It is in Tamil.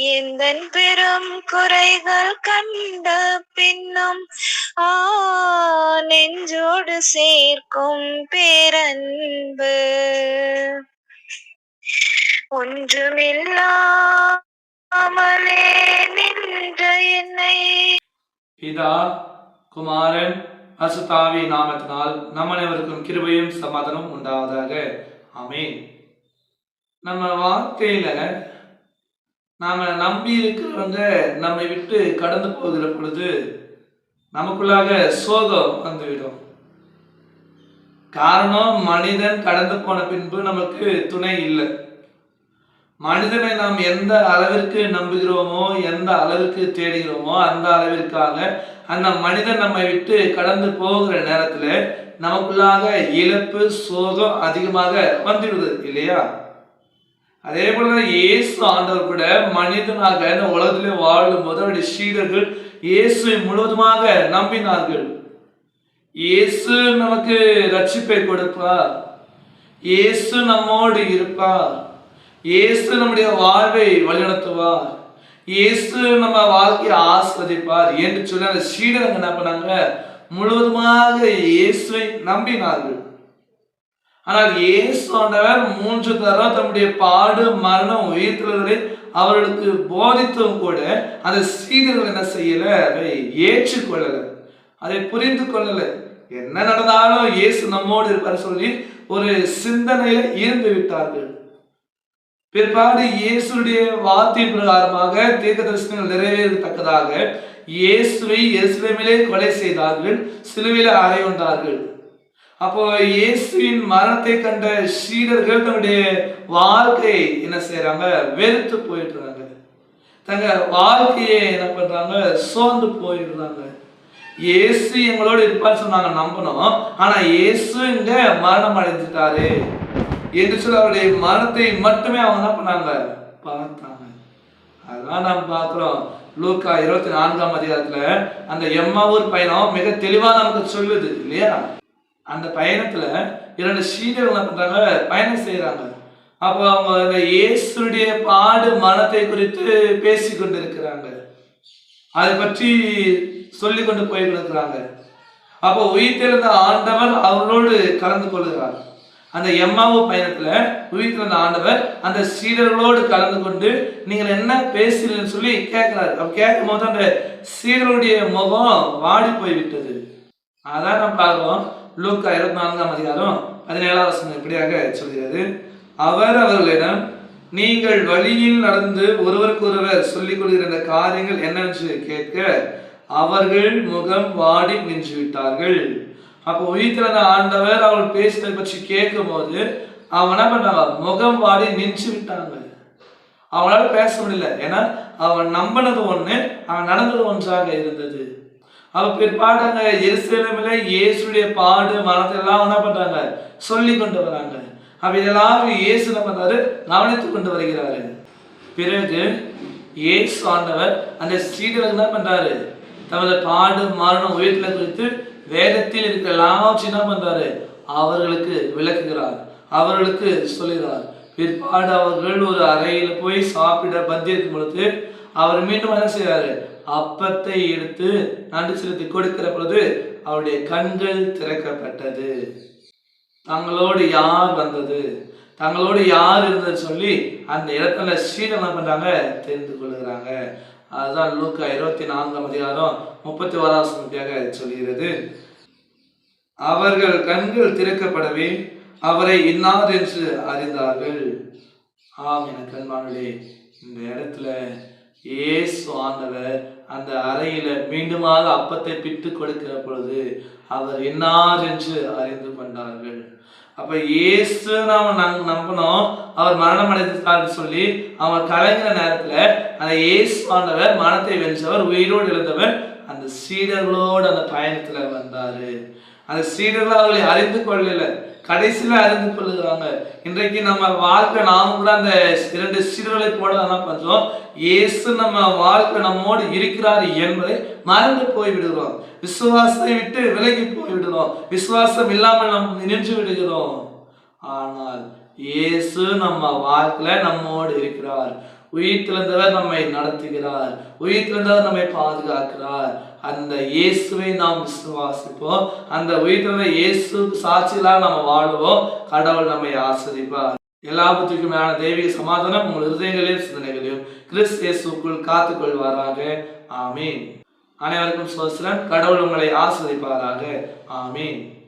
எந்தன் பெரும் குறைகள் கண்ட பின்னும் ஆ நெஞ்சோடு சேர்க்கும் பேரன்பு. ஒன்றுமில்லாமலே நின்ற என்னை. பிதா குமாரன் அசுதாவி நாமத்தினால் நம் அனைவருக்கும் கிருபையும் சமாதானம் உண்டாவதாக. ஆமென். நம்ம வாழ்க்கையில நாம் நம்பி இருக்கிறவங்க நம்மை விட்டு கடந்து போகிற பொழுது நமக்குள்ளாக சோகம் வந்துவிடும். காரணம் மனிதன் கடந்து போன பின்பு நமக்கு துணை இல்லை. மனிதனை நாம் எந்த அளவிற்கு நம்புகிறோமோ எந்த அளவிற்கு தேடுகிறோமோ அந்த அளவிற்காக அந்த மனிதன் நம்மை விட்டு கடந்து போகிற நேரத்தில் நமக்குள்ளாக இழப்பு சோகம் அதிகமாக வந்துடுது இல்லையா? அதே போல இயேசு ஆண்டவர் கூட மனிதனாக இந்த உலகத்திலே வாழும்போது அவருடைய சீடர்கள் இயேசுவை முழுவதுமாக நம்பினார்கள். இயேசு நமக்கு ரட்சிப்பை கொடுப்பார். இயேசு நம்மோடு இருப்பார். இயேசு நம்முடைய வாழ்வை வழிநடத்துவார். இயேசு நம்ம வாழ்க்கையை ஆஸ்வதிப்பார் என்று சொல்லி அந்த சீடர்கள் என்ன பண்ணாங்க? முழுவதுமாக இயேசுவை நம்பினார்கள். ஆனால் இயேசு ஆண்டவர் மூன்று தரம் தம்முடைய பாடு மரணம் உயிர்த்தவர்களை அவர்களுக்கு போதித்தும் கூட அந்த சீதர்கள் என்ன செய்யல அதை ஏற்றுக்கொள்ளல. அதை புரிந்து கொள்ளல. என்ன நடந்தாலும் இயேசு நம்மோடு இருப்பார் சொல்லி ஒரு சிந்தனையில் இருந்து விட்டார்கள். பிற்பாடு இயேசுடைய வார்த்தை பிரகாரமாக தீர்க்க தரிசனங்கள் நிறைவேறத்தக்கதாக இயேசுவை எருசலேமிலே கொலை செய்தார்கள் சிலுவையில அறையுண்டார்கள் அப்போ இயேசுவின் மரணத்தை கண்ட சீடர்கள் தன்னுடைய வாழ்க்கையை என்ன செய்யறாங்க வெறுத்து போயிடுறாங்க. தங்க வாழ்க்கையை என்ன பண்றாங்க? சோர்ந்து போயிடுறாங்க. இயேசு எங்களோட இருப்பான்னு சொன்னாங்க நம்பணும் ஆனா இயேசு இங்க மரணம் அடைஞ்சிட்டாரு என்று சொல்லி அவருடைய மரணத்தை மட்டுமே அவங்க என்ன பண்ணாங்க? பார்த்தாங்க. அதான் நாம் பார்க்கிறோம். லூக்கா இருபத்தி நான்காம் அதிகாரத்துல அந்த எம்மாவூர் பயணம் மிக தெளிவா நமக்கு சொல்லுது இல்லையா? அந்த பயணத்துல இரண்டு சீடர்கள் என்ன பண்றாங்க? பயணம் செய்யறாங்க அப்போ அவங்க அந்த இயேசுடைய பாடு மனத்தை குறித்து பேசி கொண்டிருக்கிறாங்க அதை பற்றி சொல்லி கொண்டு போய் இருக்கிறாங்க அப்போ உயிர்த்தெழுந்த ஆண்டவர் அவர்களோடு கலந்து கொள்கிறார். அந்த எம்மாவு பயணத்துல உயிர்த்தெழுந்த ஆண்டவர் அந்த சீடர்களோடு கலந்து கொண்டு நீங்கள் என்ன பேசுறீங்கன்னு சொல்லி கேட்கிறாரு. அப்ப கேட்கும் போது அந்த சீடருடைய முகம் வாடி போய் விட்டது அதான் நம்ம பார்க்கிறோம். லூக்கா இருபத்தி நான்காம் அதிகாரம் பதினேழாம் வசனம் இப்படியாக சொல்கிறது. அவர் அவர்களிடம் நீங்கள் வழியில் நடந்து ஒருவருக்கொருவர் சொல்லிக் கொள்கிற இந்த காரியங்கள் என்னவென்று கேட்க அவர்கள் முகம் வாடி நின்று விட்டார்கள். அப்போ உயிர்த்திறந்த ஆண்டவர் அவள் பேசினதை பற்றி கேட்கும் போது அவன் என்ன பண்ணாங்க முகம் வாடி நின்று விட்டாங்க. அவனால் பேச முடியல. ஏன்னா அவன் நம்பினது ஒன்று அவன் நடந்தது ஒன்றாக இருந்தது. அப்ப பிற்பாடுங்க எருசலேமில் இயேசுடைய பாடு மரத்தெல்லாம் எல்லாம் என்ன பண்றாங்க சொல்லி கொண்டு வராங்க. அப்ப இதெல்லாம் இயேசு என்ன பண்றாரு? கவனித்து கொண்டு வருகிறாரு. பிறகு இயேசு ஆண்டவர் அந்த சீடர்கள் என்ன பண்றாரு? தமது பாடு மரணம் உயிர்த்தலை குறித்து வேதத்தில் இருக்கிற எல்லாவற்றையும் என்ன பண்றாரு? அவர்களுக்கு விளக்குகிறார். அவர்களுக்கு சொல்லுகிறார். பிற்பாடு அவர்கள் ஒரு அறையில் போய் சாப்பிட பந்தியிருக்கும் பொழுது அவர் மீண்டும் என்ன செய்கிறாரு அப்பத்தை எடுத்து நன்றி செலுத்தி கொடுக்கிற பொழுது அவருடைய கண்கள் திறக்கப்பட்டது. தங்களோடு யார் வந்தது? தங்களோடு யார் இருந்தது சொல்லி அந்த இடத்துல சீடம் என்ன பண்றாங்க? தெரிந்து கொள்கிறாங்க. அதுதான் லூக்கா இருபத்தி நான்காம் அதிகாரம் முப்பத்தி ஓராம் சமத்தியாக சொல்கிறது. அவர்கள் கண்கள் திறக்கப்படவே அவரை இன்னார் என்று அறிந்தார்கள். ஆம் என கண்மானே இந்த இடத்துல இயேசு ஆண்டவர் அந்த அறையில மீண்டுமாக அப்பத்தை பிட்டு கொடுக்கிற பொழுது அவர் என்னார் என்று அறிந்து கொண்டார்கள். அப்ப இயேசு நாம நம் அவர் மரணம் அடைந்தார் சொல்லி அவன் கலங்கிற நேரத்துல அந்த இயேசு ஆண்டவர் மரணத்தை வென்றவர் உயிரோடு எழுந்தவர் அந்த சீடர்களோடு அந்த பயணத்துல வந்தாரு. அந்த சீடர்கள் அவர்களை அறிந்து கொள்ளல. கடைசியில் அறிந்து கொள்ளுகிறாங்க. இன்றைக்கு நம்ம வாழ்க்கை நாம கூட அந்த இரண்டு சீடர்களை போல என்ன பண்றோம் இயேசு நம்ம வாழ்க்கை நம்மோடு இருக்கிறார் என்பதை மறந்து போய் விடுகிறோம் விசுவாசத்தை விட்டு விலகி போய் விடுகிறோம் விசுவாசம் இல்லாமல் நம்ம நின்று விடுகிறோம். ஆனால் இயேசு நம்ம வாழ்க்கையில நம்மோடு இருக்கிறார். உயிர்த்தெழுந்தவர் நம்மை நடத்துகிறார். உயிர்த்தெழுந்தவர் நம்மை பாதுகாக்கிறார். அந்த இயேசுவை நாம் விசுவாசிப்போம். அந்த உயிர்த்தெழுந்த இயேசு சாட்சிகளாக நம்ம வாழுவோம். கடவுள் நம்மை ஆசிரிப்பார். எல்லாவற்றுக்கும் மேலான தெய்வீக சமாதானம் உங்கள் இருதயங்களையும் சிந்தனைகளையும் கிறிஸ்து இயேசுக்குள் காத்துக்கொள்வாராக. ஆமீன். அனைவருக்கும் சோசரம் கடவுள் உங்களை ஆசிரிப்பாராக. ஆமீன்.